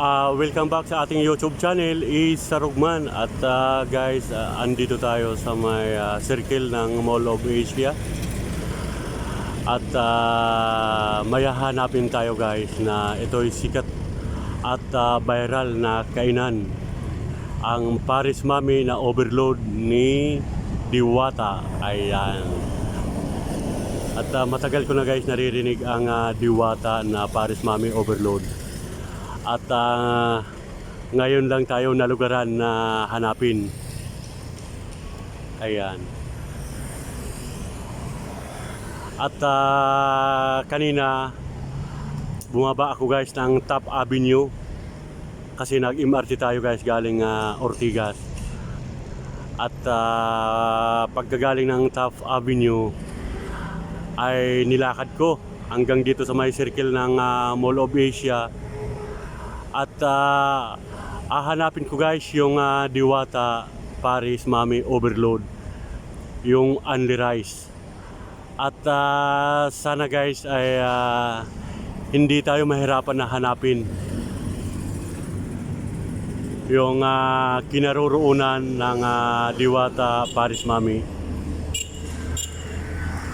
Ah, welcome back sa ating YouTube channel is Sarugman. At ah, guys ah, andito tayo sa may ah, circle ng Mall of Asia. At ah, may hahanapin tayo guys na ito'y sikat at ah, viral na kainan. Ang Paris Mami na overload ni Diwata. Ayan. At ah, matagal ko na guys naririnig ang ah, Diwata na Paris Mami overload at ah, ngayon lang tayo nalugaran na hanapin. Ayan. At ah, kanina bumaba ako guys ng Top Avenue kasi nag-MRT tayo guys galing ah, Ortigas. At ah, pagkagaling ng Top Avenue ay nilakad ko hanggang dito sa may circle ng ah, Mall of Asia at ah, hahanapin ko guys yung ah, Diwata Paris Mami Overload. Yung Only Rice. At ah, sana guys ay ah, hindi tayo mahirapan na hanapin yung ah, kinaroroonan ng ah, Diwata Paris Mami.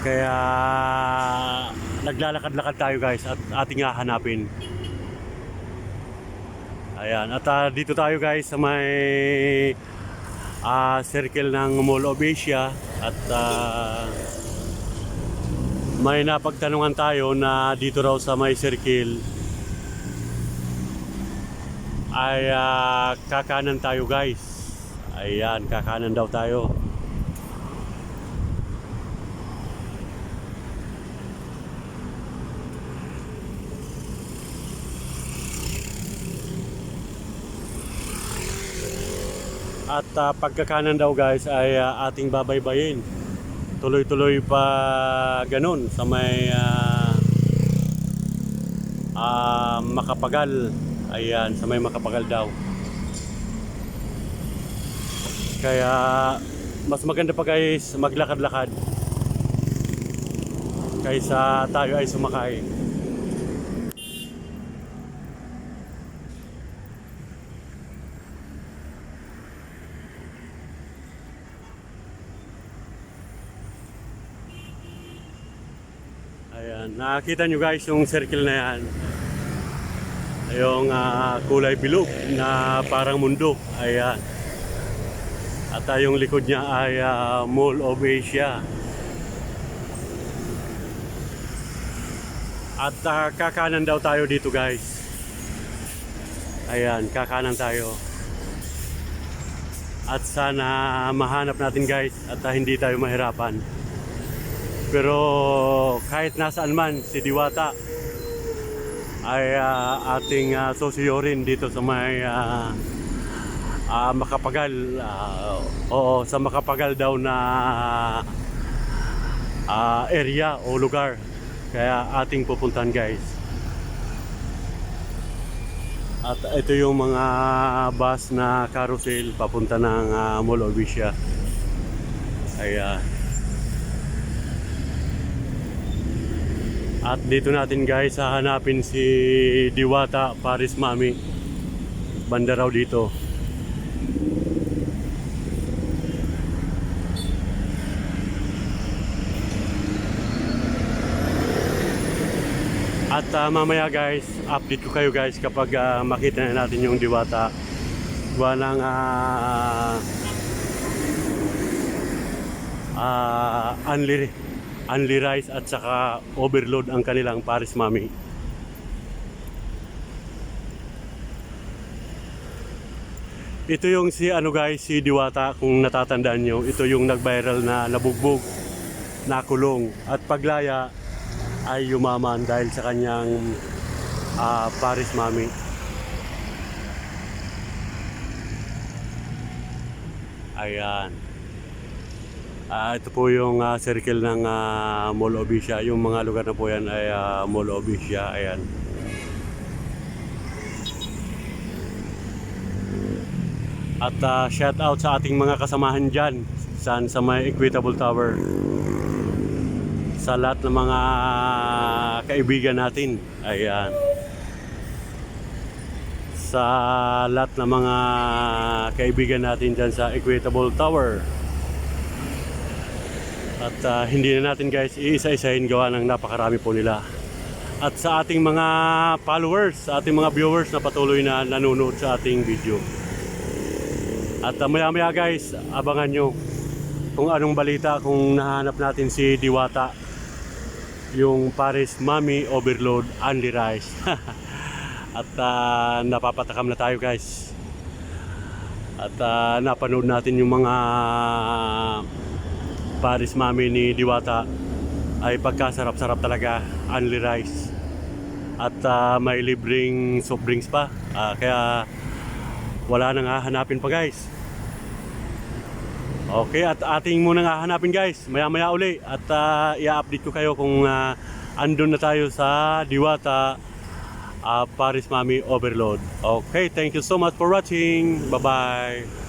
Kaya naglalakad-lakad tayo guys at ating hahanapin. Ayan, at ah, dito tayo guys sa may ah, circle ng Mall of Asia at ah, may napagtanungan tayo na dito raw sa may circle ay ah, kakanan tayo guys. Ayan, kakanan daw tayo. At ah, pagkakanan daw guys ay ah, ating babaybayin. Tuloy-tuloy pa ganun sa may ah, ah, makapagal. Ayan, sa may makapagal daw. Kaya mas maganda pa guys maglakad-lakad kaysa tayo ay sumakay. Ayan, nakita nyo guys yung circle na yan. Yung ah, kulay bilog na parang mundo. Ayan. At ah, yung likod niya ay ah, Mall of Asia. At ah, kakanan daw tayo dito guys. Ayan, kakanan tayo. At sana mahanap natin guys at ah, hindi tayo mahirapan. Pero kahit nasaan man si Diwata ay ah, ating uh, rin dito sa may ah, ah, makapagal ah, oo sa makapagal daw na ah, area o lugar. Kaya ating pupuntahan guys. At ito yung mga bus na carousel papunta ng uh, Mall of Asia ayan At dito natin guys hahanapin si Diwata Paris Mami. Banda raw dito. At ah, mamaya guys, update ko kayo guys kapag ah, makita na natin yung Diwata. Gawa ng ah ah, unli unli rice at saka overload ang kanilang Paris Mami. Ito yung si ano guys, si Diwata kung natatandaan nyo. Ito yung nag-viral na nabugbog, nakulong at paglaya ay yumaman dahil sa kanyang ah, Paris Mami. Ayan. Ah, ito po yung ah, circle ng ah, Mall of Asia. Yung mga lugar na po yan ay ah, Mall of Asia. Ayan. At ah, shout out sa ating mga kasamahan dyan saan sa may Equitable Tower. Sa lahat ng mga kaibigan natin. Ayan. sa lahat ng mga kaibigan natin dyan sa Equitable Tower. At ah, hindi na natin guys iisa-isahin gawa ng napakarami po nila. At sa ating mga followers, sa ating mga viewers na patuloy na nanonood sa ating video. At uh, maya maya guys, abangan nyo kung anong balita kung nahanap natin si Diwata. Yung Paris Mami Overload Only Rice. At ah, napapatakam na tayo guys. At ah, napanood natin yung mga Paris Mami ni Diwata ay pagkasarap-sarap talaga, only rice. At ah, may libreng soft drinks pa. Ah, kaya wala nang hahanapin pa guys. Okay, at ating muna nga hanapin guys. Maya-maya uli at ah, i-update ko kayo kung ah, andun na tayo sa Diwata ah, Paris Mami Overload. Okay, thank you so much for watching. Bye-bye.